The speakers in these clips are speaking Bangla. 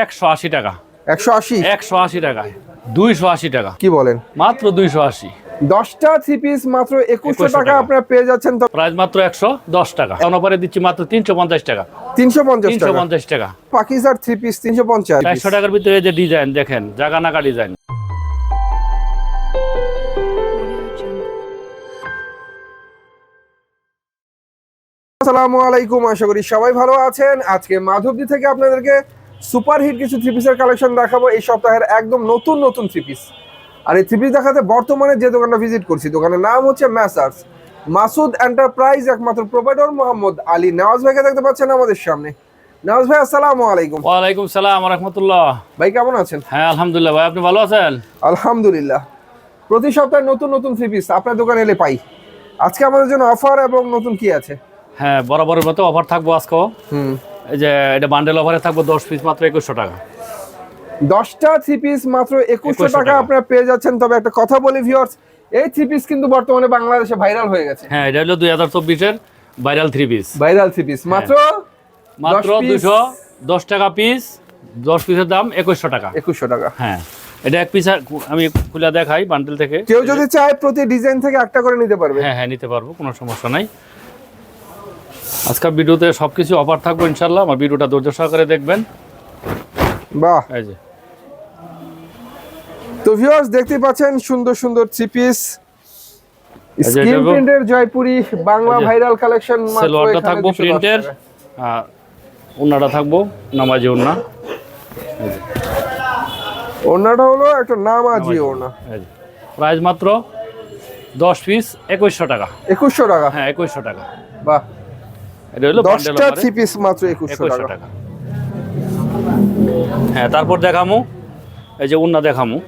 একশো আশি টাকা। একশো আশি? একশো আশি টাকায় দুইশো আশি টাকা। কি বলেন? মাত্র দুইশো আশি। দশটা থ্রি পিস মাত্র একুশশো টাকা। আপনারা পেয়ে যাচ্ছেন তো প্রাইস মাত্র একশো দশ টাকা। অনপারে দিচ্ছি মাত্র তিনশো পঞ্চাশ টাকা। তিনশো পঞ্চাশ তিনশো টাকা পঞ্চাশ টাকা। পাকিস্তান থ্রি পিস তিনশো পঞ্চাশ চারশো টাকার ভিতরে যে ডিজাইন দেখেন জাগা নাকা ডিজাইন। আসসালামু আলাইকুম আশা করি সবাই ভালো আছেন। আজকে মাধবদী থেকে আপনাদেরকে সুপার হিট কিছু থ্রি পিসের কালেকশন দেখাবো। এই সপ্তাহের একদম নতুন নতুন থ্রি পিস আর এই থ্রি পিস দেখাতে বর্তমানে যে দোকানটা ভিজিট করছি দোকানের নাম হচ্ছে ম্যাসার্স মাসুদ এন্টারপ্রাইজ একমাত্র প্রোভাইডার মোহাম্মদ আলী। নওয়াজ ভাইকে দেখতে পাচ্ছেন আমাদের সামনে। নওয়াজ ভাই আসসালামু আলাইকুম। ওয়ালাইকুম সালাম রহমতুল্লাহ। ভাই কেমন আছেন? হ্যাঁ আলহামদুলিল্লাহ। ভাই আপনি ভালো আছেন? আলহামদুলিল্লাহ। প্রতি সপ্তাহে নতুন নতুন থ্রি পিস আপনার দোকানে এলে পাই। আজকে আমাদের জন্য অফার এবং নতুন কি আছে? হ্যাঁ বরাবরের মতো অফার থাকব আজকেও। হুম। যে এটা বান্ডেল অফারে থাকব দশ পিস মাত্র একুশশো টাকা। দশটা থ্রি পিস মাত্র একুশশো টাকা টাকা। আপনারা পেয়ে যাচ্ছেন। তবে একটা কথা বলি ভিউয়ার্স এই থ্রি পিস কিন্তু বর্তমানে বাংলাদেশে ভাইরাল হয়ে গেছে। হ্যাঁ এটা হলো দুই হাজার চব্বিশের viral three piece viral three piece মাত্র মাত্র দুশো দশ টাকা পিস দশ পিসের দাম একুশশো টাকা। একুশশো টাকা। হ্যাঁ এটা এক পিস আমি খুলে দেখাই বান্ডেল থেকে। কেউ যদি চায় প্রতি ডিজাইন থেকে একটা করে নিতে পারবে। হ্যাঁ হ্যাঁ নিতে পারব কোনো সমস্যা নাই। আজকের ভিডিওতে সব কিছু অফার থাকব ইনশাল্লাহ আমার ভিডিওটা ধৈর্য সহকারে দেখবেন। বাহ। এই যে। তো ভিউয়ার্স দেখতে পাচ্ছেন সুন্দর সুন্দর থ্রি পিস স্ক্রিন প্রিন্টের জয়পুরি বাংলা ভাইরাল কালেকশন সেলোয়ারটা থাকব প্রিন্টের আর ওনাটা থাকব নামাজি ওনা। ওনাটা হলো একটা নামাজি ওনা। প্রাইস মাত্র দশ পিস একুশশো টাকা। একুশশো টাকা। হ্যাঁ একুশশো টাকা। বাহ। এটা হলো বান্ডেল দশটা থ্রি পিস মাত্র একুশশো একুশশো টাকা। টাকা। হ্যাঁ তারপর দেখামু। এই যে উন্না দেখামু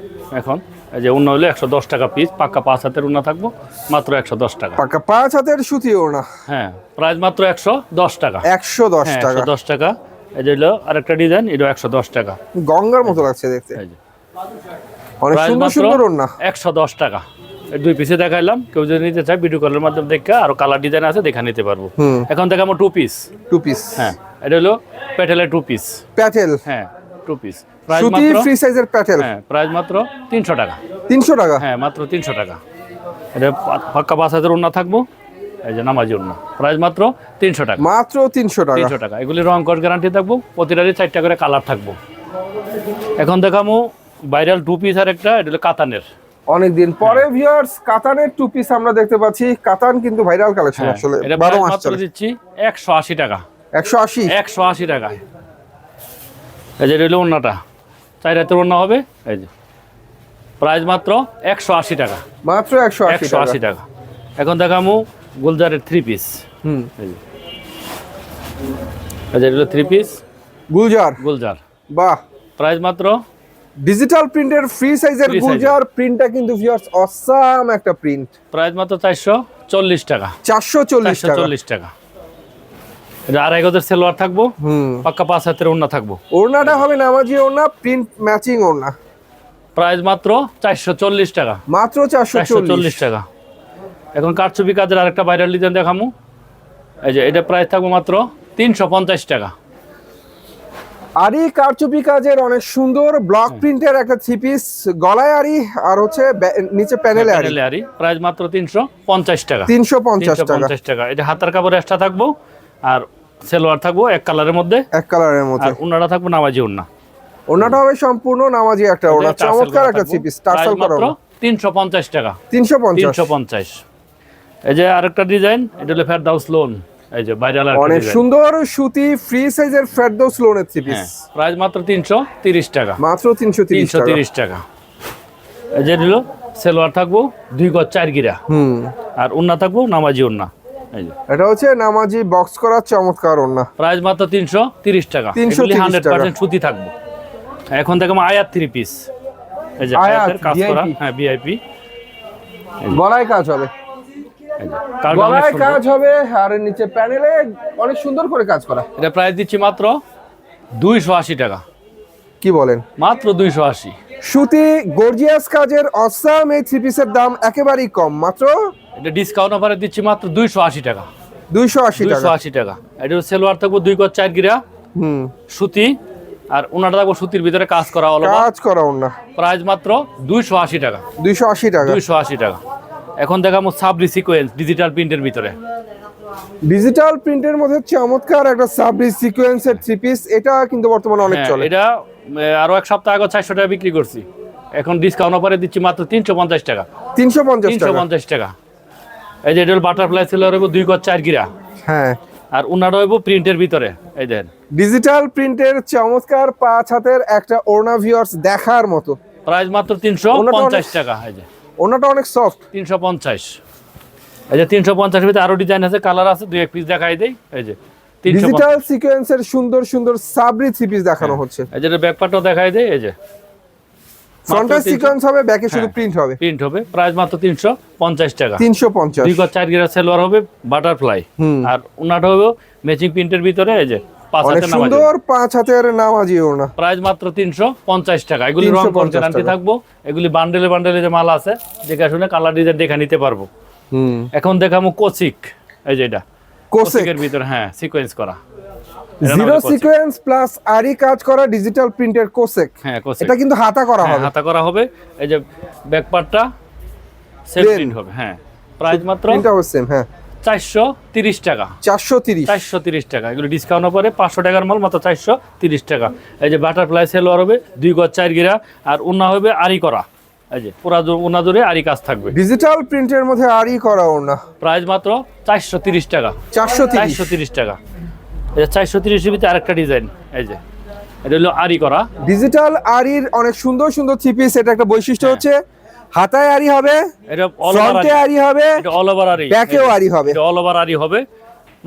এখন। এই যে উন্না হলো একশো দশ টাকা পিস পাক্কা পাঁচ হাতের উন্না থাকব মাত্র একশো দশ টাকা। পাক্কা পাঁচ হাতের সুতি ওনা হ্যাঁ প্রাইস মাত্র একশো দশ টাকা। একশো দশ হ্যাঁ টাকা। দশ টাকা। এই যে হলো আরেকটা ডিজাইন এটা একশো দশ টাকা। গঙ্গার মতো লাগছে দেখতে। অনেক সুন্দর সুন্দর একশো দশ টাকা। দুই পিসে দেখাইলাম। কেউ যদি নিতে চায় ভিডিও কলের মাধ্যমে দেখা আরও কালার ডিজাইন আছে দেখা নিতে পারব। এখন দেখাবো টু পিস টু পিস হ্যাঁ এটা হলো প্যাটেলের টু পিস প্যাটেল হ্যাঁ টু পিস প্রাইস মাত্র ফ্রি সাইজের প্যাটেল হ্যাঁ প্রাইস মাত্র তিনশো টাকা। তিনশো টাকা? হ্যাঁ মাত্র তিনশো টাকা। এটা পাক্কা পাঁচ হাজার উন্না থাকব। এই যে নামাজি উন্না প্রাইস মাত্র তিনশো টাকা। মাত্র তিনশো টাকা? তিনশো টাকা। এগুলি রং কস গ্যারান্টি থাকব। প্রতিটারই চারটা করে কালার থাকব। এখন দেখামো ভাইরাল টু পিস আর একটা এটা হলো কাতানের। অনেকদিন পরে। ভিউয়ার্স কাতানের টু পিস আমরা দেখতে পাচ্ছি। কাতান কিন্তু ভাইরাল কালেকশন হ্যাঁ, আসলে এটা বারো প্রাইস মাস চলে। দিচ্ছি একশো আশি টাকা। একশো আশি? একশো আশি টাকায় এই যে রইল অন্যটা চার হাতের অন্য হবে এই যে। প্রাইস মাত্র একশো আশি টাকা। মাত্র একশো আশি একশো টাকা আশি টাকা। এখন দেখামু গুলজারের থ্রি পিস হুম। এই যে। এই যে রইল থ্রি পিস গুলজার। গুলজার। বাহ। প্রাইস মাত্র ডিজিটাল প্রিন্টের ফ্রি সাইজের গুলজার প্রিন্টটা কিন্তু ভিউয়ার্স অসাম একটা প্রিন্ট প্রাইস মাত্র চারশো চল্লিশ টাকা। চারশো চল্লিশ চারশো টাকা চল্লিশ টাকা। এটা আড়াই গজের সেলোয়ার থাকব হুম। পাক্কা পাঁচ হাতের অন্য থাকব। ওড়নাটা হবে নামাজি ওড়না প্রিন্ট ম্যাচিং ওড়না। প্রাইস মাত্র চারশো চল্লিশ টাকা। মাত্র চারশো চারশো চল্লিশ। চল্লিশ টাকা। এখন কারচুপি কাজের আরেকটা ভাইরাল ডিজাইন দেখামু। এই যে এটা প্রাইস থাকব মাত্র তিনশো পঞ্চাশ টাকা। আরি কারচুপি কাজের অনেক সুন্দর ব্লক প্রিন্টের একটা থ্রি পিস গলায় আরি আর হচ্ছে নিচে প্যানেলে আরি প্রাইস মাত্র তিনশো পঞ্চাশ টাকা। তিনশো পঞ্চাশ তিনশো টাকা। পঞ্চাশ টাকা। এটা হাতার কাপড় এক্সট্রা থাকব আর সেলোয়ার থাকব এক কালারের মধ্যে। এক কালারের মধ্যে। আর উনারা থাকব নামাজি উন্না ওনাটা হবে সম্পূর্ণ নামাজি একটা ওনা চমৎকার একটা থ্রি পিস টার্সেল করা মাত্র তিনশো পঞ্চাশ টাকা। তিনশো পঞ্চাশ। তিনশো পঞ্চাশ। এই যে আরেকটা ডিজাইন এটা হলো ফেরদাউস লোন এই যে ভাইরাল অনেক সুন্দর সুতি ফ্রি সাইজের ফেরদৌস লোনের থ্রি পিস প্রাইস মাত্র তিনশো তিরিশ টাকা। মাত্র তিনশো তিরিশ তিনশো টাকা। তিরিশ টাকা। এই যে হলো সেলোয়ার থাকব দুই গজ চার গিরা। হুম। আর উন্না থাকব নামাজি যে। এটা হচ্ছে নামাজি বক্স করা চমৎকার ওনা প্রাইস মাত্র তিনশো তিরিশ টাকা। 330 হান্ড্রেড টাকা। সুতি থাকব। এখন দেখো আয়াত থ্রি পিস এই যে আয়াতের কাজ করা। হ্যাঁ ভিআইপি গলায় কাজ হবে। গলায় কাজ হবে আর নিচে প্যানেলে অনেক সুন্দর করে কাজ করা। এটা প্রাইস দিচ্ছি মাত্র দুইশো আশি টাকা। কি বলেন? মাত্র দুইশো আশি। সুতি গর্জিয়াস কাজের অসাম এই থ্রি পিসের দাম একেবারেই কম। মাত্র এটা ডিসকাউন্ট অফারে দিচ্ছি মাত্র দুইশো আশি টাকা। দুইশো আশি দুইশো টাকা আশি টাকা। এটা সেলোয়ার থাকব দুই গজ চার গিরা হুম। সুতি আর ওনাটা থাকব সুতির ভিতরে কাজ করা হলো কাজ করা ওনা প্রাইস মাত্র দুইশো আশি টাকা। দুইশো আশি টাকা। দুইশো আশি টাকা। এখন দেখাবো সাবরি সিকোয়েন্স ডিজিটাল প্রিন্টের ভিতরে। ডিজিটাল প্রিন্টের মধ্যে চমৎকার একটা সাবরি সিকোয়েন্সের থ্রি পিস এটা কিন্তু বর্তমানে অনেক হ্যাঁ, চলে। এটা আরও এক সপ্তাহ আগে চারশো টাকা বিক্রি করছি। এখন ডিসকাউন্ট অফারে দিচ্ছি মাত্র তিনশো পঞ্চাশ টাকা। তিনশো পঞ্চাশ তিনশো টাকা পঞ্চাশ টাকা। এই যে এটা বাটারফ্লাই ছিল রইব দুই গজ চার গিরা। হ্যাঁ। আর উনার রইব প্রিন্টের ভিতরে এই দেন ডিজিটাল প্রিন্টের চমৎকার পাঁচ হাতের একটা ওড়না ভিউয়ার্স দেখার মতো। প্রাইস মাত্র তিনশো ওনাটা অনেক- পঞ্চাশ টাকা এই যে। ওনাটা অনেক সফট তিনশো পঞ্চাশ। এই যে তিনশো পঞ্চাশের ভিতরে আরও ডিজাইন আছে কালার আছে দুই এক পিস দেখাই দেই। এই যে ডিজিটাল সিকোয়েন্সের সুন্দর সুন্দর সাবরি থ্রি পিস দেখানো হচ্ছে। এই যে ব্যাকপারটাও দেখাই দেই এই যে। সিকোয়েন্স হবে ব্যাকে শুধু হ্যাঁ। প্রিন্ট হবে। প্রিন্ট হবে। প্রাইস মাত্র তিনশো পঞ্চাশ টাকা। তিনশো পঞ্চাশ। দুই গজ চার গিরা সেলোয়ার হবে বাটারফ্লাই। আর ওনাটা হবে ম্যাচিং প্রিন্টের ভিতরে এই যে পাঁচ হাতের সুন্দর পাঁচ হাতের নামাজি ওড়না প্রাইস মাত্র টাকা। এগুলি রং 350 গ্যারান্টি থাকব। এগুলি বান্ডেলে বান্ডেলে যে মাল আছে দেখে শুনে কালার ডিজাইন দেখে নিতে পারব। হুম। এখন দেখাবো কোচিক এই যে এটা। কোচিকের ভিতরে হ্যাঁ সিকোয়েন্স করা। জিরো সিকোয়েন্স প্লাস আরি কাজ করা ডিজিটাল প্রিন্টের কোসেক হ্যাঁ কোচিক এটা কিন্তু হাতা করা হ্যাঁ, হবে। হাতা করা হবে। এই যে ব্যাক পার্টটা প্রিন্ট হবে হ্যাঁ। প্রাইস মাত্র প্রিন্টটা সেম হ্যাঁ। চারশো তিরিশ টাকা। চারশো তিরিশ। চারশো তিরিশ টাকা। এগুলো ডিসকাউন্ট পরে পাঁচশো টাকার মাল মাত্র চারশো তিরিশ টাকা। এই যে বাটারফ্লাই সেলোয়ার হবে দুই গজ চার গিরা আর উন্না হবে আরি করা। এই যে পুরা জো- উন্না জুড়ে আরি কাজ থাকবে। ডিজিটাল প্রিন্টের মধ্যে আরি করা ওড়না। প্রাইস মাত্র চারশো তিরিশ টাকা। চারশো চারশো তিরিশ টাকা। এই যে চারশো তিরিশের ভিতরে আরেকটা ডিজাইন এই যে এটা হলো আরি করা। ডিজিটাল আরির অনেক সুন্দর সুন্দর থ্রি পিস এটা একটা বৈশিষ্ট্য হ্যাঁ। হচ্ছে হাতায় আরি হবে এটা অল ফ্রন্টে আরি হবে এটা অল ওভার আরি ব্যাকেও আরি হবে। এটা অল ওভার আরি হবে।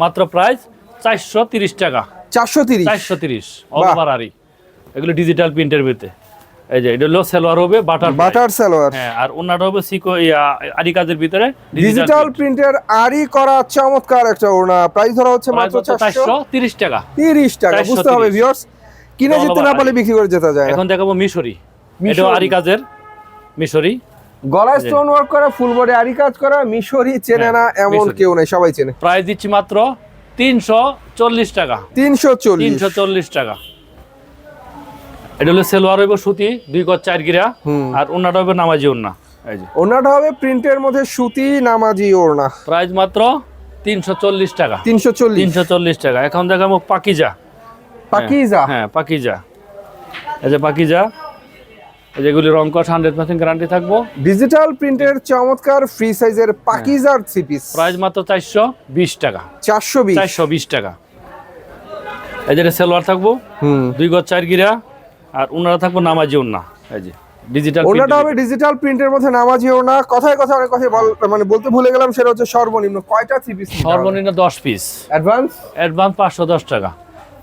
মাত্র প্রাইস চারশো তিরিশ টাকা। চারশো তিরিশ। চারশো তিরিশ অল ওভার আরি এগুলো ডিজিটাল প্রিন্টের ভিতরে এই যে এটা হলো সেলোয়ার হবে বাটার বাটার সালোয়ার হ্যাঁ আর অন্যটা হবে সিকো আরি কাজের ভিতরে ডিজিটাল প্রিন্টের আরি করা চমৎকার একটা ওড়না। প্রাইস ধরা হচ্ছে মাত্র চারশো চারশো তিরিশ টাকা। তিরিশ টাকা বুঝতে হবে ভিউয়ার্স কিনে যেতে না পারলে বিক্রি করে যেতে যায় এখন দেখাবো মিশরি। এটাও আরি কাজের মিশরি। গলায় স্টোন ওয়ার্ক করা ফুল বডি আরি কাজ করা মিশরি চেনে হ্যাঁ, না এমন কেউ নেই সবাই চেনে। প্রাইস দিচ্ছি মাত্র তিনশো চল্লিশ টাকা। তিনশো চল্লিশ। তিনশো চল্লিশ টাকা। এটা হলো সেলোয়ার হইব সুতি দুই গজ চার গিরা। আর অন্যটা হবে নামাজি এই ওনাটা হবে প্রিন্টের মধ্যে সুতি নামাজি ওড়না। প্রাইস মাত্র তিনশো চল্লিশ টাকা। তিনশো চল্লিশ। তিনশো চল্লিশ টাকা। এখন দেখাবো পাকিজা। পাকিজা? হ্যাঁ পাকিজা। এই যে পাকিজা। যেগুলি রং কস হান্ড্রেড পার্সেন্ট গ্যারান্টি থাকব। ডিজিটাল প্রিন্টের চমৎকার ফ্রি সাইজের পাকিজার থ্রি পিস প্রাইস মাত্র চারশো বিশ টাকা। চারশো বিশ। চারশো বিশ টাকা। এই যে সেলোয়ার থাকব। হুম। দুই গজ চার গিরা। আর ওনারা থাকব নামাজি উন্না এই যে ডিজিটাল ওনাটা হবে ডিজিটাল প্রিন্টের মধ্যে নামাজি কথায় অনেক কথা মানে বলতে ভুলে গেলাম সেটা হচ্ছে সর্বনিম্ন। কয়টা থ্রি পিস সর্বনিম্ন দশ পিস অ্যাডভান্স অ্যাডভান্স পাঁচশো দশ টাকা।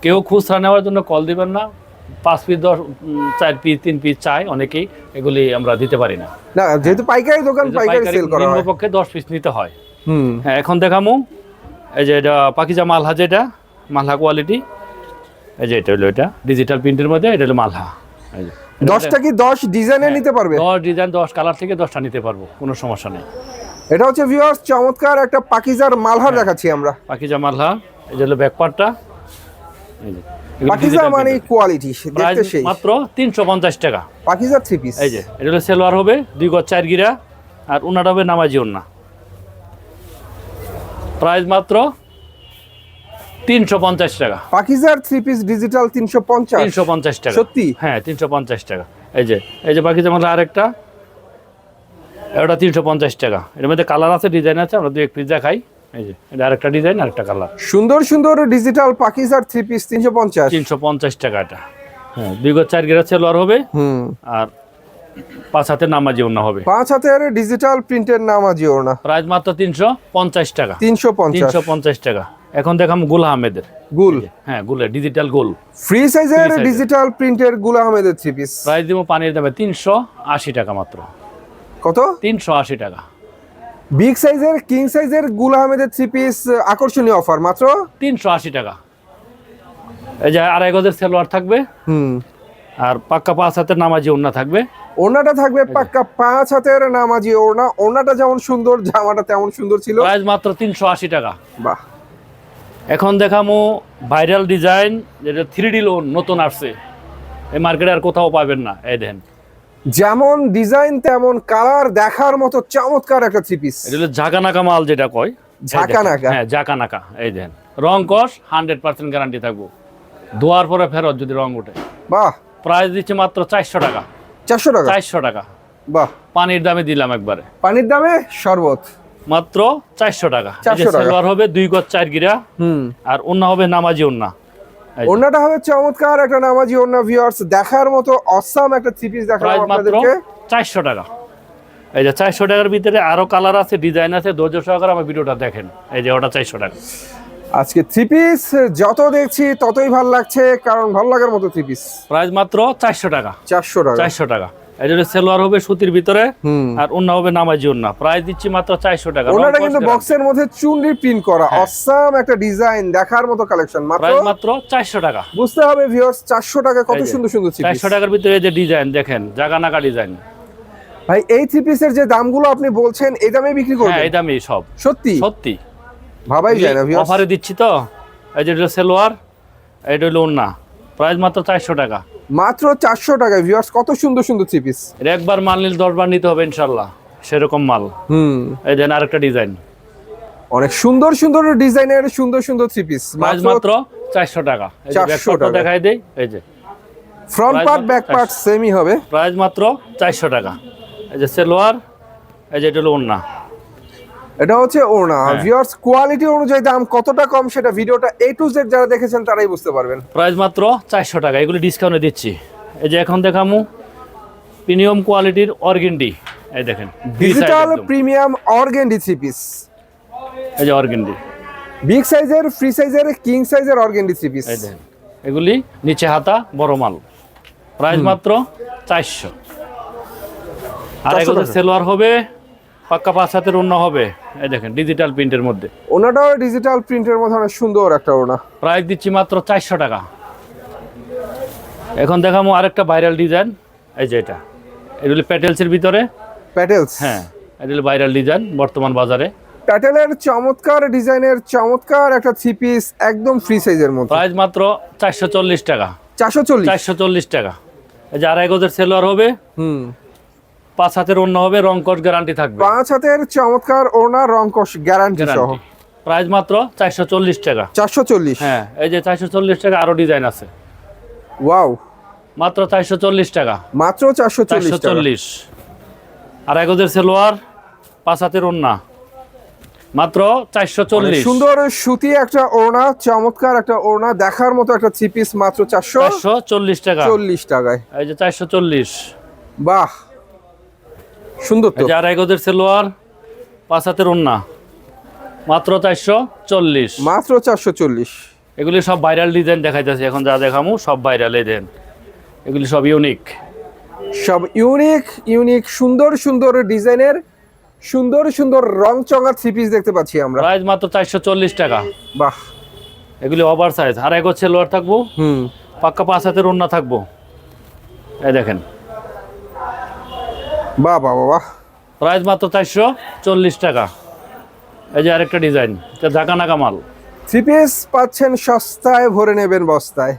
কেউ খুচরা নেওয়ার জন্য কল দিবেন না। পাঁচ পিস দশ চার পিস তিন পিস চাই অনেকেই এগুলি আমরা দিতে পারি না। না যেহেতু পাইকারি দোকান পাইকারি সেল করা হয়। পক্ষে দশ পিস নিতে হয়। হুম। হ্যাঁ এখন দেখামু। এই যে এটা পাকিজা মালহা যেটা মালহা কোয়ালিটি এই যে এটা হলো এটা ডিজিটাল প্রিন্টের মধ্যে এটা হলো মালহা। এই যে। দশটা কি দশ ডিজাইনে নিতে পারবে? দশ ডিজাইন দশ কালার থেকে দশটা নিতে পারব কোনো সমস্যা নেই। এটা হচ্ছে ভিউয়ার্স চমৎকার একটা পাকিজার মালহার দেখাচ্ছি আমরা। পাকিজা মালহা এই যে হলো ব্যাকপার্টটা এই যে। এগুলো পাকিজা মানে কোয়ালিটি দেখতে সেই। মাত্র তিনশো পঞ্চাশ টাকা। পাকিজার থ্রি পিস এই যে এটা হলো সেলোয়ার হবে দুই গজ চার গিরা আর উনাটা হবে নামাজি ওন্না প্রাইস মাত্র তিনশো পঞ্চাশ টাকা। পাকিজার থ্রি পিস ডিজিটাল তিনশো পঞ্চাশ। তিনশো পঞ্চাশ টাকা। সত্যি? হ্যাঁ তিনশো পঞ্চাশ টাকা। এই যে এই যে বাকি যেমন আরেকটা এটা তিনশো পঞ্চাশ টাকা। এর মধ্যে কালার আছে ডিজাইন আছে আমরা দু এক পিস দেখাই। এই যে এটা আরেকটা ডিজাইন আরেকটা কালার সুন্দর সুন্দর ডিজিটাল পাকিজার থ্রি পিস তিনশো পঞ্চাশ। তিনশো পঞ্চাশ টাকা এটা। হ্যাঁ দুই গজ চার গিরা সেলোয়ার হবে। হুম। আর পাঁচ হাতের নামাজি ওন্না হবে। পাঁচ হাতের ডিজিটাল প্রিন্টের নামাজি ওড়না। প্রাইস মাত্র তিনশো পঞ্চাশ টাকা। তিনশো পঞ্চাশ। তিনশো পঞ্চাশ টাকা। এখন দেখাম গুল আহমেদের। গুল? হ্যাঁ গুলের ডিজিটাল গোল। ফ্রি সাইজের। ডিজিটাল প্রিন্টের গুল আহমেদের থ্রি পিস প্রাইস দিব পানির দামে তিনশো আশি টাকা মাত্র। কত? তিনশো আশি টাকা। বিগ সাইজের কিং সাইজের গুল আহমেদের থ্রি পিস আকর্ষণীয় অফার মাত্র? তিনশো আশি টাকা। এই যে আড়াই গজের সেলোয়ার থাকবে। হুম। আর পাক্কা পাঁচ হাতের নামাজি ওন্না থাকবে। ওড়নাটা থাকবে পাক্কা পাঁচ হাতের নামাজি ওড়না। ওড়নাটা যেমন সুন্দর জামাটা তেমন সুন্দর ছিল। প্রাইস মাত্র তিনশো আশি টাকা। বাহ। এখন দেখামো ভাইরাল ডিজাইন যেটা থ্রি ডি লোন নতুন আসছে। এই মার্কেটে আর কোথাও পাবেন না। এই দেখেন। যেমন ডিজাইন তেমন কালার দেখার মতো চমৎকার একটা থ্রি পিস এটা হলো ঝাঁকানাকা মাল যেটা কয়। ঝাঁকানাকা? হ্যাঁ ঝাঁকানাকা। এই দেখেন। রং কস হান্ড্রেড পার্সেন্ট গ্যারান্টি থাকব। ধোয়ার পরে ফেরত যদি রং ওঠে। বাহ। প্রাইস দিচ্ছে মাত্র চারশো টাকা। চারশো টাকা? চারশো টাকা। বাহ। পানির দামে দিলাম একবারে। পানির দামে? শরবত। মাত্র চারশো টাকা। 400 টাকা। হবে দুই গজ চার গিরা। হুম। আর অন্য হবে নামাজি ওন্না এই যে, ওনাটা হবে চমৎকার একটা নামাজি ওনা ভিউয়ার্স দেখার মতো অসাম একটা থ্রি পিস দেখাবো আপনাদেরকে। চারশো টাকা। এই যে চারশো টাকার ভিতরে আরও কালার আছে ডিজাইন আছে ধৈর্য সহকারে আমার ভিডিওটা দেখেন। এই যে ওটা চারশো টাকা। আজকে থ্রি পিস যত দেখছি ততই ভালো লাগছে কারণ ভালো লাগার মতো থ্রি পিস প্রাইস মাত্র চারশো টাকা। চারশো টাকা। চারশো টাকা। এই যে সেলোয়ার হবে সুতির ভিতরে আর অন্য হবে নামাজি ওন্না। প্রাইস দিচ্ছি মাত্র চারশো টাকা ওনাটা কিন্তু বক্সের মধ্যে চুনরি প্রিন্ট করা। হ্যাঁ। অসাম একটা ডিজাইন দেখার মতো কালেকশন মাত্র মাত্র চারশো টাকা। বুঝতে হবে ভিউয়ার্স চারশো টাকা কত সুন্দর সুন্দর থ্রি পিস চারশো টাকার ভিতরে যে ডিজাইন দেখেন জাগা নাকা ডিজাইন ভাই এই থ্রি পিসের যে দামগুলো আপনি বলছেন এই দামে বিক্রি হ্যাঁ করবেন এই দামই সব। সত্যি? সত্যি। ভাবাই যায় না ভিউয়ার্স অফারে দিচ্ছি তো এই যে সেলোয়ার এটা হলো ওন্না। প্রাইস মাত্র চারশো টাকা। মাত্র চারশো টাকায় ভিউয়ার্স কত সুন্দর সুন্দর থ্রি পিস একবার মাল নিলে দশবার নিতে হবে ইনশাল্লাহ সেরকম মাল। হুম। এই দেন আরেকটা ডিজাইন অনেক সুন্দর সুন্দর ডিজাইনের সুন্দর সুন্দর থ্রি পিস মাত্র চারশো টাকা। এই যে 400 back part টা টাকা। দেখাই দেই এই যে। ফ্রন্ট পার্ট ব্যাক পার্ট সেমই হবে। প্রাইস মাত্র চারশো টাকা। এই যে সেলোয়ার এই যে এটা হলো ওন্না এটা হচ্ছে ওনা। ভিউয়ার্স কোয়ালিটি অনুযায়ী দাম কতটা কম সেটা ভিডিওটা এ টু জেড যারা দেখেছেন তারাই বুঝতে পারবেন। প্রাইস মাত্র চারশো টাকা এগুলি ডিসকাউন্টে দিচ্ছি। এই যে এখন দেখামু প্রিমিয়াম কোয়ালিটির অর্গেন্ডি। এই দেখেন digital premium organdy three piece এই যে অর্গেন্ডি। বিগ সাইজের ফ্রি সাইজের কিং সাইজের অর্গেন্ডি থ্রি পিস এই দেখেন এগুলি নিচে হাতা বড় মাল। প্রাইস মাত্র চারশো। আর 400 এগুলো টাকা। সেলোয়ার হবে পাক্কা পাঁচ হাতের অন্য হবে। এই দেখেন ডিজিটাল প্রিন্টের মধ্যে। ওনাটাও ডিজিটাল প্রিন্টের মধ্যে অনেক সুন্দর একটা ওনা প্রাইস দিচ্ছি মাত্র চারশো টাকা। এখন দেখামো আরেকটা ভাইরাল ডিজাইন এই যে এটা। এগুলি প্যাটেলসের ভিতরে। প্যাটেলস হ্যাঁ এগুলি ভাইরাল ডিজাইন বর্তমান বাজারে। প্যাটেলের চমৎকার ডিজাইনের চমৎকার একটা থ্রি পিস একদম ফ্রি সাইজের মধ্যে। প্রাইস মাত্র চারশো চল্লিশ টাকা। চারশো চল্লিশ? চারশো চল্লিশ টাকা। এই যে আড়াই গজের সেলোয়ার হবে। হুম। পাঁচ হাতের অন্য হবে রং কট গ্যারান্টি থাকবে। পাঁচ হাতের চমৎকার ওনা রংকশ গ্যারান্টি সহ। প্রাইস মাত্র চারশো চল্লিশ টাকা। চারশো চল্লিশ। হ্যাঁ এই যে চারশো চল্লিশ টাকা আরও ডিজাইন আছে। ওয়াও মাত্র চারশো চল্লিশ টাকা। মাত্র চারশো চারশো চল্লিশ। আর এগোদের সেলোয়ার পাঁচ হাতের ওন্না মাত্র চারশো চল্লিশ। সুন্দর সুতি একটা ওড়না চমৎকার একটা ওড়না দেখার মতো একটা থ্রি পিস মাত্র চারশো চারশো চল্লিশ টাকা। চল্লিশ টাকায়। এই যে চারশো চল্লিশ। বাহ। সুন্দর তো। এই যে এগোদের সেলোয়ার পাঁচ হাতের ওন্না মাত্র চারশো চল্লিশ। মাত্র চারশো চল্লিশ। এগুলি সব ভাইরাল ডিজাইন দেখাইতেছে। এখন যা দেখামু সব ভাইরাল দেন। এগুলি সব ইউনিক সব ইউনিক ইউনিক সুন্দর সুন্দর ডিজাইনের সুন্দর সুন্দর রং চঙা থ্রি পিস দেখতে পাচ্ছি আমরা। প্রাইস মাত্র চারশো চল্লিশ টাকা। বাহ। এগুলি ওভার সাইজ আর এগো সেলোয়ার থাকব। হুম। পাক্কা পাঁচ হাতের ওন্না থাকব। এই দেখেন। বাহ বাহ বাহ, বাহ প্রাইস মাত্র চারশো চল্লিশ টাকা। এই যে আরেকটা ডিজাইন এটা ঢাকা নাকা মাল। থ্রি পিস পাচ্ছেন সস্তায় ভরে নেবেন বস্তায়।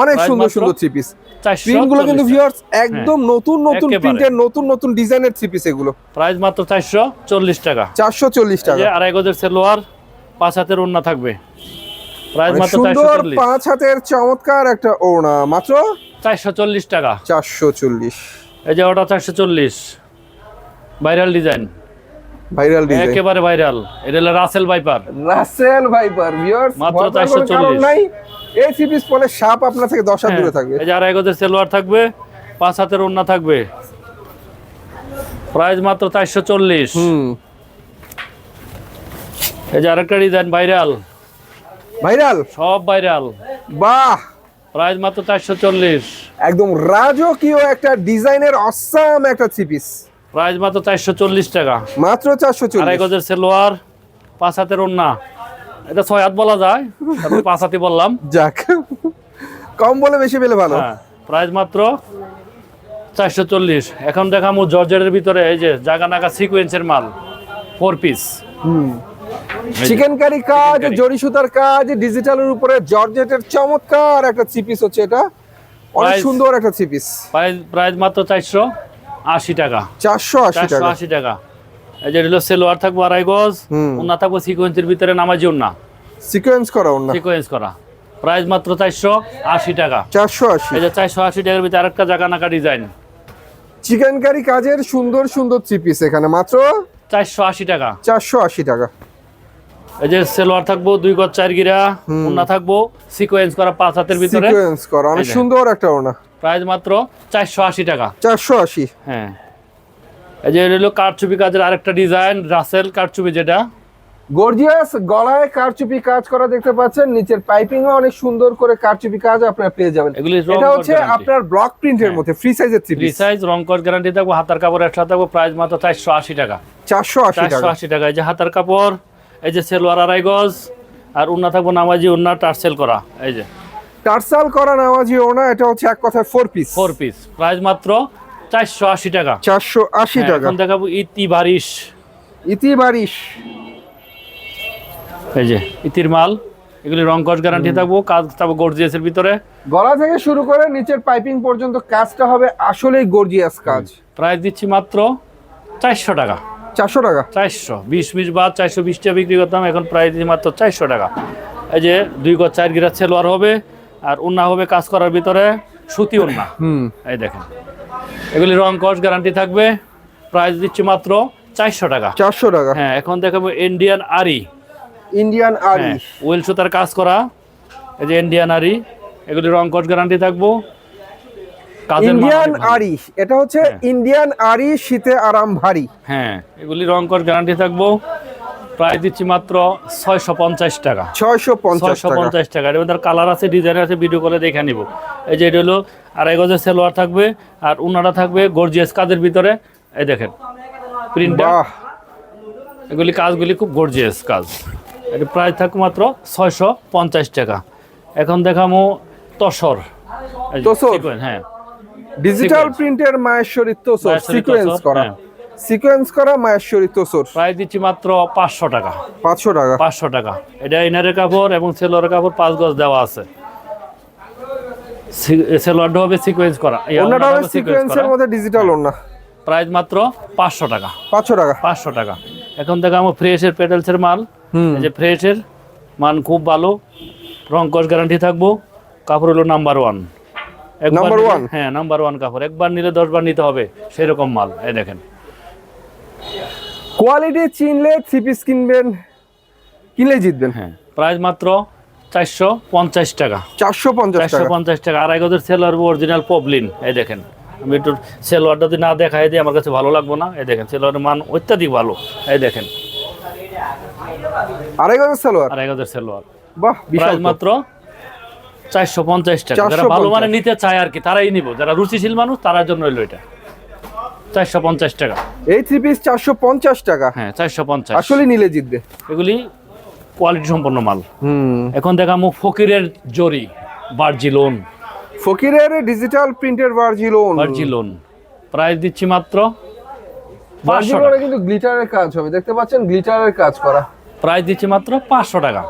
অনেক সুন্দর সুন্দর থ্রি পিস চারশো কিন্তু ভিউয়ার্স একদম নতুন নতুন প্রিন্টের নতুন নতুন ডিজাইনের থ্রি পিস এগুলো। প্রাইস মাত্র চারশো চল্লিশ টাকা। চারশো চল্লিশ এই টাকা। যে আড়াই গজের সেলোয়ার পাঁচ হাতের ওন্না থাকবে। প্রাইস মাত্র পাঁচ হাতের চমৎকার একটা ওড়না। মাত্র চারশো চল্লিশ টাকা। চারশো চল্লিশ। এই যে ওটা চারশো চল্লিশ। ভাইরাল ডিজাইন ভাইরাল ডিজাইন একেবারে ভাইরাল এটা হলো Russell viper Russell viper viewers মাত্র ভয় পাওয়ার কোনো 440 নাই। এই পিস পরে সাপ আপনার থেকে দশ হাত দূরে থাকবে। এই যে আড়াই গজের সেলোয়ার থাকবে পাঁচ হাতের ওন্না থাকবে। প্রাইস মাত্র চারশো চল্লিশ। হুম। এই যে আরেকটা ডিজাইন ভাইরাল ভাইরাল সব ভাইরাল বাহ! প্রাইস মাত্র চারশো চল্লিশ। একদম রাজকীয় একটা ডিজাইনের অসাম একটা থ্রি পিস প্রাইস মাত্র চারশো চল্লিশ টাকা। মাত্র চারশো আড়াই চল্লিশ গজের সেলোয়ার পাঁচ হাতের ওন্না এটা ছয় হাত বলা যায় আমি পাঁচ হাতি বললাম। যাক কম বলে বেশি পেলে ভালো। হ্যাঁ প্রাইস মাত্র চারশো চল্লিশ। এখন দেখামু জর্জেটের ভিতরে এই যে জাগা নাগা সিকুয়েন্সের মাল ফোর পিস চিকেন কারি কাজ। জরি সুতার কাজ ডিজিটালের উপরে জর্জেটের চমৎকার একটা থ্রি পিস হচ্ছে এটা। অনেক সুন্দর একটা থ্রি পিস প্রাইস প্রাইস মাত্র চারশো আশি টাকা। চারশো আশি টাকা। আশি টাকা। এই যে হলো সেলোয়ার থাকব আড়াই গজ ওনা থাকব সিকোয়েন্সের ভিতরে নামাজি ওনা সিকোয়েন্স করা ওনা সিকোয়েন্স করা। প্রাইস মাত্র চারশো আশি টাকা। চারশো আশি। এই যে চারশো আশি টাকার ভিতরে আরেকটা জায়গা নাকা ডিজাইন চিকেন কারি কাজের সুন্দর সুন্দর থ্রি পিস এখানে। মাত্র চারশো আশি টাকা। চারশো আশি টাকা। এই যে সেলোয়ার থাকব দুই গজ চার গিরা ওনা থাকব সিকোয়েন্স করা পাঁচ হাতের ভিতরে। সিকোয়েন্স করা অনেক সুন্দর একটা ওনা প্রাইস মাত্র চারশো আশি টাকা। চারশো আশি। হ্যাঁ। এই যে হলো কারচুপি কাজের আরেকটা ডিজাইন রাসেল কারচুপি যেটা। গর্জিয়াস গলায় কারচুপি কাজ করা দেখতে পাচ্ছেন নিচের পাইপিং অনেক সুন্দর করে কারচুপি কাজ আপনারা পেয়ে যাবেন। এটা হচ্ছে আপনার ব্লক প্রিন্টের হ্যাঁ। মধ্যে ফ্রি সাইজের থ্রি পিস রিসাইজ রং কস গ্যারান্টি থাকব হাতার কাপড় একসাথে থাকব প্রাইস মাত্র চারশো আশি টাকা। চারশো আশি চারশো টাকা আশি টাকা এই যে হাতার কাপড়। এই যে সেলোয়ার আড়াই গজ আর উন্না থাকব নামাজি উন্না টার্সেল করা এই যে। টার্সাল করা নামাজি ওনা এটা হচ্ছে এক কথায় four piece four piece price মাত্র চারশো আশি টাকা। চারশো আশি হ্যাঁ, টাকা। এখন দেখাবো ইতি বারিশ। ইতি বারিশ। এই যে ইতির মাল এগুলি রং কস গ্যারান্টি থাকব কাজ থাকব গর্জিয়াসের ভিতরে। গলা থেকে শুরু করে নিচের পাইপিং পর্যন্ত কাজটা হবে আসলেই গর্জিয়াস কাজ। প্রাইস দিচ্ছি মাত্র চারশো টাকা। চারশো টাকা। চারশো বিশ বিশ বাদ চারশো বিশ টাকা বিক্রি করতাম এখন প্রাইস দিচ্ছি মাত্র চারশো টাকা। এই যে দুই গজ চার গিরা সেলোয়ার হবে আর উন্না হবে কাজ করার ভিতরে সুতি উন্না। হুম। এই দেখেন। এগুলি রং কস গ্যারান্টি থাকবে প্রাইস দিচ্ছি মাত্র চারশো টাকা। চারশো টাকা। হ্যাঁ এখন দেখাবো ইন্ডিয়ান আরি ইন্ডিয়ান আরি ওয়েল সুতার কাজ করা এই যে ইন্ডিয়ান আরি এগুলি রং কস গ্যারান্টি থাকব। ইন্ডিয়ান আরি এটা হচ্ছে। ইন্ডিয়ান আরি শীতে আরাম ভারী। হ্যাঁ এগুলি রং কস গ্যারান্টি থাকব। প্রাইস দিচ্ছি মাত্র ছয়শো পঞ্চাশ টাকা। ছয়শো ছয়শো পঞ্চাশ টাকা। এর মধ্যে কালার আছে ডিজাইন আছে ভিডিও করে দেখে নিব। এই যে এটা হলো আড়াই গজের সেলোয়ার থাকবে আর উনাটা থাকবে গর্জিয়াস কাজের ভিতরে। এই দেখেন প্রিন্টটা এগুলি কাজগুলি খুব গর্জিয়াস কাজ। এটা প্রাইস থাকবে মাত্র ছয়শো পঞ্চাশ টাকা। এখন দেখামো তসর। তসর? হ্যাঁ। ডিজিটাল. প্রিন্টের মায়েশ্বরী তোসর মায়েশ্বরী সিকোয়েন্স করা। হ্যাঁ। সিকোয়েন্স করা মায়েশ্বরী তোসর প্রাইস দিচ্ছি মাত্র পাঁচশো টাকা। পাঁচশো টাকা। পাঁচশো টাকা। এটা ইনারের কাপড় এবং সেলোয়ারের কাপড় পাঁচ গজ দেওয়া আছে। সেলোয়ারটা হবে সিকোয়েন্স করা। অন্যটা হবে সিকোয়েন্সের মধ্যে ডিজিটাল ওনা প্রাইস মাত্র পাঁচশো টাকা। পাঁচশো টাকা। পাঁচশো টাকা। এখন থেকে আমার ফ্রেশের পেটেলসের মাল যে ফ্রেশের মান খুব ভালো। রং কস গ্যারান্টি থাকব। কাপড় হলো নাম্বার ওয়ান Number one? হ্যাঁ নাম্বার ওয়ান কাপড়। একবার নিলে দশবার নিতে হবে সেরকম মাল। এই দেখেন। কোয়ালিটি চিনলে থ্রি পিস কিনবেন কিনলে জিতবেন। হ্যাঁ প্রাইস মাত্র চারশো পঞ্চাশ টাকা। চারশো পঞ্চাশ চারশো পঞ্চাশ টাকা। আড়াই গজের সেলোয়ার অরিজিনাল পবলিন এই দেখেন আমি একটু সেলোয়ারটা যদি না দেখাই দিই আমার কাছে ভালো লাগবে না। এই দেখেন সেলোয়ারের মান অত্যাধিক ভালো। এই দেখেন। আড়াই গজের সালোয়ার আড়াই গজের সেলোয়ার বাহ বিশাল। মাত্র চারশো পঞ্চাশ টাকা। যারা ভালো মানে নিতে চায় আর কি তারাই নিব। যারা রুচিশীল মানুষ তারার জন্য হইল এটা। চারশো পঞ্চাশ টাকা। এই থ্রি পিস চারশো পঞ্চাশ টাকা? হ্যাঁ চারশো পঞ্চাশ। আসলে নিলে জিতবে। এগুলি কোয়ালিটি সম্পন্ন মাল। হুম। এখন দেখামো ফকিরের জরি বার্জি লোন ফকিরের ডিজিটাল প্রিন্টের ভার্জিলোন বার্জি লোন প্রাইস দিচ্ছি মাত্র পাঁচশো ভার্জিলোনে কিন্তু গ্লিটারের কাজ হবে। দেখতে পাচ্ছেন গ্লিটারের কাজ করা। প্রাইস দিচ্ছি মাত্র পাঁচশো টাকা।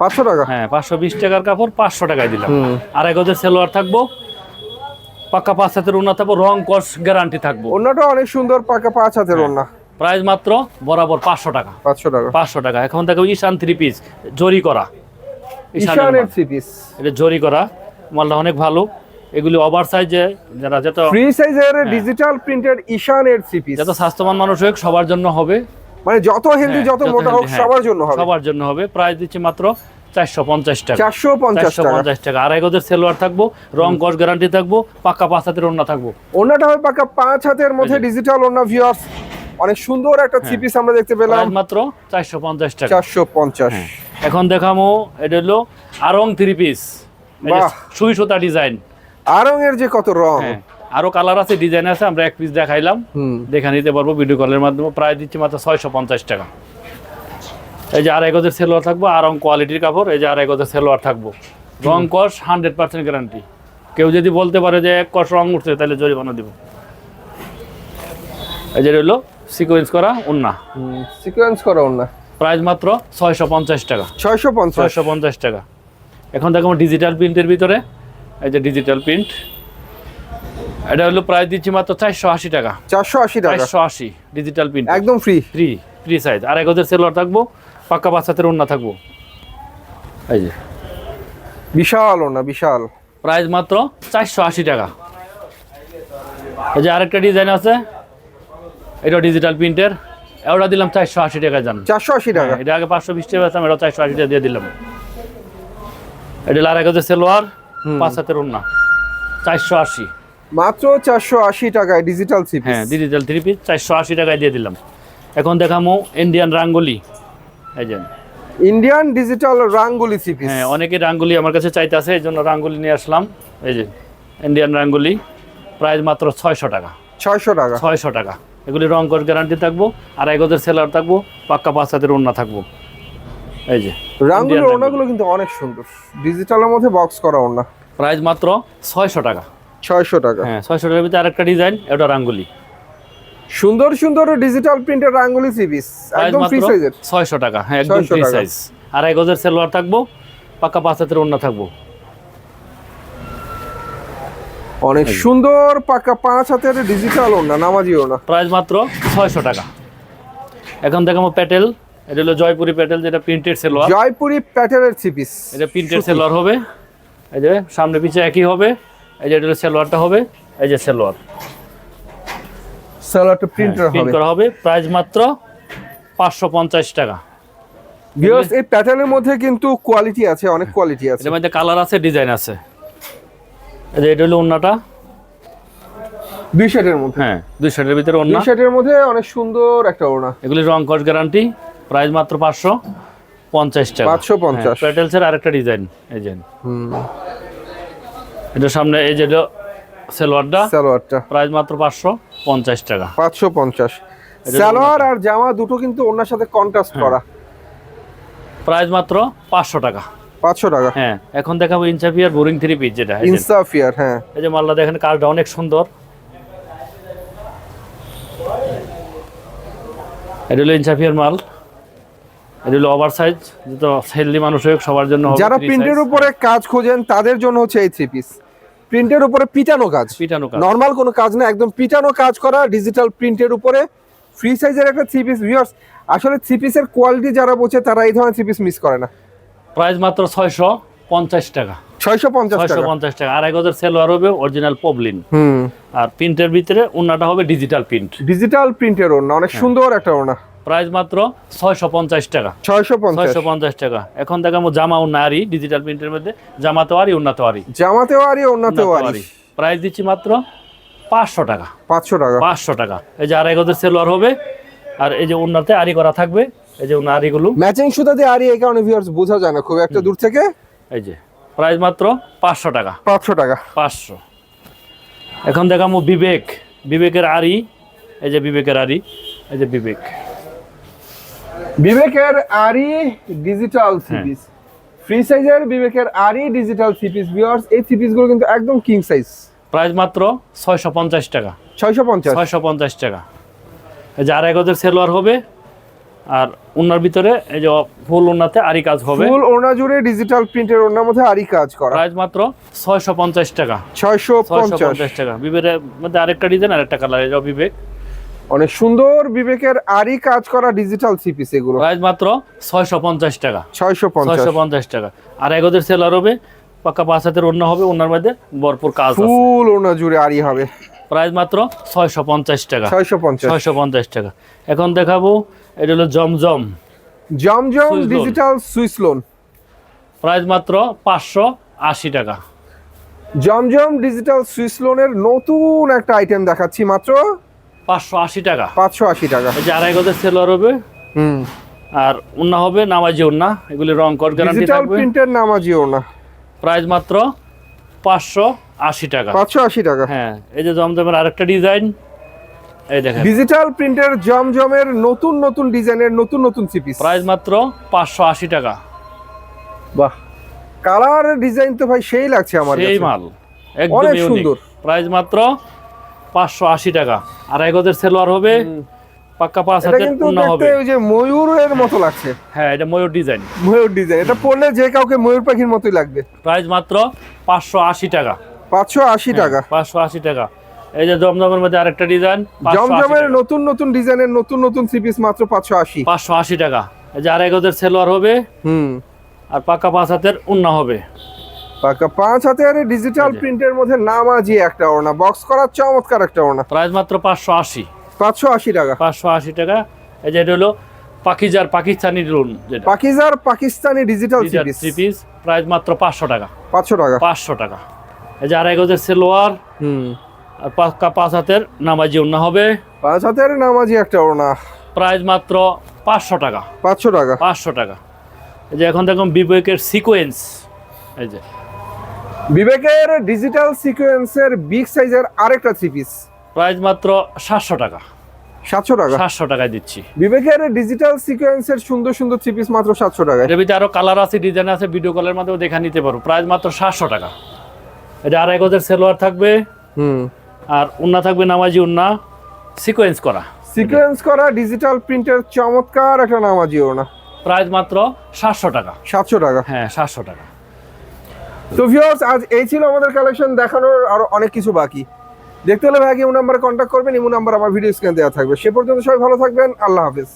পাঁচশো টাকা? হ্যাঁ পাঁচশো বিশ টাকার কাপড় পাঁচশো টাকায় দিলাম। হুম। আড়াই গজের সেলোয়ার থাকব পাক্কা পাঁচ হাতের উন্নত থাকব রং কস গ্যারান্টি থাকব। অন্যটা অনেক সুন্দর পাকা পাঁচ হাতের হ্যাঁ। ওনা প্রাইস মাত্র বরাবর পাঁচশো টাকা। পাঁচশো টাকা। পাঁচশো টাকা। এখন দেখো ঈশান থ্রি পিস জরি করা। ঈশানের থ্রি পিস এটা জরি করা। মালটা অনেক ভালো। এগুলি ওভার সাইজে যারা যত ফ্রি সাইজের হ্যাঁ। ডিজিটাল প্রিন্টেড ঈশানের থ্রি পিস যত স্বাস্থ্যবান মানুষ হোক সবার জন্য হবে। মানে যত হেলদি হ্যাঁ, যত মোটা হোক হ্যাঁ, সবার জন্য হবে। সবার জন্য হবে। প্রাইস দিচ্ছি মাত্র চারশো পঞ্চাশ টাকা। চারশো পঞ্চাশ টাকা। পঞ্চাশ টাকা। আড়াই গজের সেলোয়ার থাকব রং কস গ্যারান্টি থাকব পাক্কা পাঁচ হাতের ওড়না থাকব। ওনাটা হবে পাকা পাঁচ হাতের মধ্যে। ডিজিটাল ওনা ভিউয়ার্স অনেক সুন্দর একটা থ্রি পিস আমরা দেখতে পেলাম। মাত্র চারশো পঞ্চাশ টাকা। চারশো পঞ্চাশ। এখন দেখামো এটা হলো আরং থ্রি পিস। সুই সুতা ডিজাইন আরং এর যে কত রং। হ্যাঁ। আরও কালার আছে ডিজাইন আছে আমরা এক পিস দেখাইলাম। দেখে নিতে পারব ভিডিও কলের মাধ্যমে। প্রায় দিচ্ছি মাত্র ছয়শো পঞ্চাশ টাকা। এই যে আড়াই গজের সেলোয়ার থাকব আরং কোয়ালিটির কাপড় এই যে আড়াই গজের সেলোয়ার থাকব। রং কস হান্ড্রেড পার্সেন্ট গ্যারান্টি কেউ যদি বলতে পারে যে এক কস রং উঠছে তাহলে জরিমানা দিব। এই যে হলো সিকোয়েন্স করা উন্না। সিকোয়েন্স করা ওনা প্রাইস মাত্র ছয়শো পঞ্চাশ টাকা। ছয়শো পঞ্চাশ। টাকা। এখন দেখো ডিজিটাল প্রিন্টের ভিতরে। এই যে ডিজিটাল প্রিন্ট এটা হলো প্রাইস দিচ্ছি মাত্র চারশো আশি টাকা। চারশো আশি টাকা। চারশো আশি ডিজিটাল প্রিন্ট একদম ফ্রি ফ্রি ফ্রি সাইজ আর এক হাজার সেলোয়ার থাকব পাক্কা বাচ্চাদের ওন্না থাকব। এই যে। বিশাল ওনা বিশাল। প্রাইস মাত্র চারশো আশি টাকা। এই যে আরেকটা ডিজাইন আছে এটা ডিজিটাল প্রিন্টের ওটা দিলাম চারশো আশি টাকা জান। চারশো আশি টাকা। এটা আগে পাঁচশো বিশ টাকা পেতাম এটা চারশো আশি টাকা দিয়ে দিলাম। এটা হলো আরেক হাজার সেলোয়ার পাঁচ হাতের ওন্না চারশো আশি। মাত্র চারশো আশি টাকায় ডিজিটাল সিপি হ্যাঁ ডিজিটাল থ্রি পিস চারশো আশি টাকায় দিয়ে দিলাম। এখন দেখামো ইন্ডিয়ান রাঙ্গলি এই যে। ইন্ডিয়ান ডিজিটাল রাঙ্গুলি সিপি হ্যাঁ অনেকে রাঙ্গুলি আমার কাছে চাইতে আছে এই জন্য রাঙ্গুলি নিয়ে আসলাম। এই যে ইন্ডিয়ান রাঙ্গুলি প্রাইস মাত্র ছয়শো টাকা। ছয়শো টাকা। ছয়শো টাকা। এগুলি রং কর গ্যারান্টি থাকব আর এগোদের সেলার থাকব পাক্কা পাঁচ হাতের ওন্না থাকব। এই যে রাঙ্গুলির ওনাগুলো কিন্তু অনেক সুন্দর। ডিজিটালের মধ্যে বক্স করা ওনা প্রাইস মাত্র ছয়শো টাকা। ছয়শো টাকা। হ্যাঁ ছয়শো টাকার ভিতরে আরেকটা ডিজাইন এটা রাঙ্গুলি। সুন্দর সুন্দর ডিজিটাল প্রিন্টের রাঙ্গুলি প্রাইস একদম ফ্রি সাইজের ছয়শো টাকা হ্যাঁ একদম ফ্রি সাইজ আর এগোদের সেলোয়ার থাকব পাক্কা পাঁচ হাতের ওন্না থাকব। অনেক সুন্দর পাকা পাঁচ হাতের ডিজিটাল ওনা নামাজি ওনা প্রাইস মাত্র ছয়শো টাকা। এখন দেখাবো প্যাটেল এটা হলো জয়পুরি প্যাটেল যেটা প্রিন্টেড সেলোয়ার। জয়পুরি প্যাটার্নের সিপিস এটা প্রিন্টেড সেলোয়ার হবে। এই যে সামনে পিছে একই হবে। এই যে এটা সেলোয়ারটা হবে এই যে সেলোয়ার। সালোয়ারটা প্রিন্টার প্রিন্ট হবে। করা হবে প্রাইস মাত্র পাঁচশো পঞ্চাশ টাকা। ভিউয়ার্স এই প্যাটার্নের মধ্যে কিন্তু কোয়ালিটি আছে অনেক কোয়ালিটি আছে। এটার মধ্যে কালার আছে ডিজাইন আছে। এই যে এটা হলো ওন্নাটা। দুই শার্টের মধ্যে। হ্যাঁ দুই শার্টের ভিতরে দুই শার্টের মধ্যে অনেক সুন্দর একটা ওনা এগুলি রং কস গ্যারান্টি প্রাইস মাত্র পাঁচশো পঞ্চাশ টাকা। 550 প্যাটেলসের আরেকটা ডিজাইন এই যে। হুম। এটার সামনে এই যে সেলোয়ারটা সালোয়ারটা। প্রাইস মাত্র পাঁচশো পঞ্চাশ টাকা। পাঁচশো পঞ্চাশ। সালোয়ার আর জামা দুটো কিন্তু ওনার সাথে কন্ট্রাস্ট হ্যাঁ। করা। প্রাইস মাত্র পাঁচশো টাকা। পাঁচশো টাকা। হ্যাঁ এখন দেখাবো ইনসাফিয়ার বোরিং থ্রি পিস যেটা ইনসাফিয়ার হ্যাঁ। এই যে মাল্লা দেখেন কাজটা অনেক সুন্দর। এটা হলো ইনসাফিয়ার মাল। এটা হলো ওভার সাইজ যত হেলদি মানুষ হোক সবার জন্য যারা প্রিন্টের উপরে কাজ খোঁজেন তাদের জন্য হচ্ছে এই থ্রি পিস প্রিন্টের উপরে পিটানো কাজ। পিটানো কাজ। নর্মাল কোনো কাজ না একদম পিটানো কাজ করা ডিজিটাল প্রিন্টের উপরে। ফ্রি সাইজের একটা থ্রি পিস ভিউয়ার্স আসলে থ্রি পিসের কোয়ালিটি যারা বোঝে তারা এই ধরনের থ্রি পিস মিস করে না। প্রাইস মাত্র ছয়শো পঞ্চাশ টাকা। ছয়শো পঞ্চাশ ছয়শো পঞ্চাশ টাকা। আর এক হাজার সেলোয়ার হবে অরিজিনাল পবলিন আর প্রিন্টের ভিতরে উন্নাটা হবে ডিজিটাল প্রিন্ট ডিজিটাল প্রিন্টের ওড়না অনেক হ্যাঁ। সুন্দর একটা ওড়না। প্রাইস মাত্র ছয়শো পঞ্চাশ টাকা। ছয়শো ছয়শো পঞ্চাশ টাকা। এখন দেখাবো জামা আরি ডিজিটাল প্রিন্টের মধ্যে জামাতেও আরি উন্নাতেও আরি জামাতেও আরি উন্নাতেও আরি প্রাইস দিচ্ছি মাত্র পাঁচশো টাকা। পাঁচশো টাকা। পাঁচশো টাকা। এই যে আড়াই গজের সেলোয়ার হবে আর এই যে উন্নাতে আরি করা থাকবে এই যে আরিগুলো ম্যাচিং সুতা দিয়ে আরি এই কারণে ভিউয়ার্স বোঝা যায় না খুব একটা দূর থেকে। এই যে প্রাইস মাত্র পাঁচশো টাকা। পাঁচশো টাকা। পাঁচশো। এখন দেখাবো বিবেক। বিবেকের আরি এই যে বিবেকের আরি এই যে বিবেক। বিবেকের আরি ডিজিটাল। সিপিস ফ্রি সাইজের বিবেকের আরি ডিজিটাল সিপিস ভিউয়ার্স এই সিপিসগুলো কিন্তু একদম কিং সাইজ প্রাইস মাত্র ছয়শো পঞ্চাশ টাকা। ছয়শো পঞ্চাশ। ছয়শো পঞ্চাশ টাকা। এই যে আড়াই গজের সেলোয়ার হবে আর ওনার ভিতরে এই যে ফুল উন্নাতে আরি কাজ হবে। ফুল ওড়না জুড়ে ডিজিটাল প্রিন্টের ওড়নার মধ্যে আরি কাজ করা। প্রাইস মাত্র ছয়শো পঞ্চাশ টাকা। ছয়শো ছয়শো পঞ্চাশ পঞ্চাশ টাকা। বিবেকের মধ্যে আরেকটা ডিজাইন আরেকটা কালার এই যে বিবেক অনেক সুন্দর বিবেকের আরি কাজ করা ডিজিটাল সিপিস এগুলো। প্রাইস মাত্র ছয়শো পঞ্চাশ টাকা। ছয়শো পঞ্চাশ। ছয়শো পঞ্চাশ টাকা। আর এগোদের সেলার হবে পাক্কা পাঁচ হাতের অন্য হবে ওনার মধ্যে ভরপুর কাজ আছে। ফুল ওড়না জুড়ে আরি হবে। প্রাইস মাত্র ছয়শো পঞ্চাশ টাকা। ছয়শো পঞ্চাশ। ছয়শো পঞ্চাশ টাকা। এখন দেখাবো এটা হলো Zamzam. Zamzam digital Swiss lawn price মাত্র পাঁচশো আশি টাকা। জমজম ডিজিটাল সুইস লোনের নতুন একটা আইটেম দেখাচ্ছি মাত্র। পাঁচশো আশি টাকা। পাঁচশো আশি টাকা। এই যে আড়াই গজের সেলার হবে। হুম। আর উন্না হবে নামাজি উন্না এগুলি রং কর গ্যারান্টি ডিজিটাল থাকবে। প্রিন্টের নামাজি ওড়না প্রাইস মাত্র পাঁচশো আশি টাকা। পাঁচশো আশি টাকা। হ্যাঁ এই যে জমজমের আরেকটা ডিজাইন। এই দেখেন। ডিজিটাল প্রিন্টের জমজমের নতুন নতুন ডিজাইনের নতুন নতুন সিপিস প্রাইস মাত্র পাঁচশো আশি টাকা। বাহ। কালার ডিজাইন তো ভাই সেই লাগছে আমার সেই। মাল। অনেক সুন্দর। প্রাইস মাত্র পাঁচশো আশি টাকা। আর গজের সেলোয়ার হবে পাক্কা পাঁচ পূর্ণ হবে। ওই যে ময়ূরের মতো লাগছে। হ্যাঁ এটা ময়ূর ডিজাইন ময়ূর ডিজাইন এটা পরলে যে কাউকে ময়ূর পাখির মতোই লাগবে। প্রাইস মাত্র পাঁচশো আশি টাকা। পাঁচশো আশি টাকা। পাঁচশো আশি টাকা। এই যে জমজমের মধ্যে আরেকটা ডিজাইন জমজমের নতুন নতুন ডিজাইনের নতুন নতুন থ্রি পিস মাত্র পাঁচশো আশি। পাঁচশো আশি টাকা। এই যে আড়াই গজের সেলোয়ার হবে হুম। আর পাকা পাঁচ হাতের উন্না হবে। পাকা পাঁচ হাতের ডিজিটাল প্রিন্টের মধ্যে নামাজি একটা ওড়না। বক্স করা চমৎকার একটা ওড়না। প্রাইস মাত্র পাঁচশো আশি। পাঁচশো আশি টাকা। পাঁচশো আশি টাকা। এই যে এটা হলো পাকিজার পাকিস্তানি রুন যেটা। পাকিজার Pakistani digital three piece price মাত্র পাঁচশো টাকা। পাঁচশো টাকা। পাঁচশো টাকা। এই যে আড়াই গজের সেলোয়ার। হুম। আর পাক্কা পাঁচ হাতের নামাজি উন্না হবে। পাঁচ হাতের নামাজি একটা ওড়না। প্রাইস মাত্র পাঁচশো টাকা। পাঁচশো টাকা। পাঁচশো টাকা। এই যে এখন দেখুন বিবেকের সিকোয়েন্স এই যে। বিবেকের ডিজিটাল সিকোয়েন্সের বিগ সাইজের আরেকটা থ্রি পিস প্রাইস মাত্র সাতশো টাকা। সাতশো টাকা? সাতশো টাকায় দিচ্ছি। বিবেকের ডিজিটাল সিকোয়েন্সের সুন্দর সুন্দর থ্রি পিস মাত্র সাতশো টাকা এর ভিতরে আরও কালার আছে ডিজাইন আছে ভিডিও কলের মাধ্যমে দেখা নিতে পারো। প্রাইস মাত্র সাতশো টাকা। এটা আড়াই গজের সেলোয়ার থাকবে। হুম। আর উন্না থাকবে নামাজি উন্না। সিকোয়েন্স করা। সিকোয়েন্স করা ডিজিটাল প্রিন্টের চমৎকার একটা নামাজি ওড়না। প্রাইস মাত্র সাতশো টাকা। সাতশো টাকা। হ্যাঁ সাতশো টাকা। তো ভিউয়ার্স আজ এই ছিল আমাদের কালেকশন দেখানোর আরও অনেক কিছু বাকি। দেখতে হলে ভাই ইমো নাম্বারে কন্ট্যাক্ট করবেন, ইমো নাম্বার আমার ভিডিও স্ক্রিনে দেওয়া থাকবে। সে পর্যন্ত সবাই ভালো থাকবেন, আল্লাহ হাফেজ।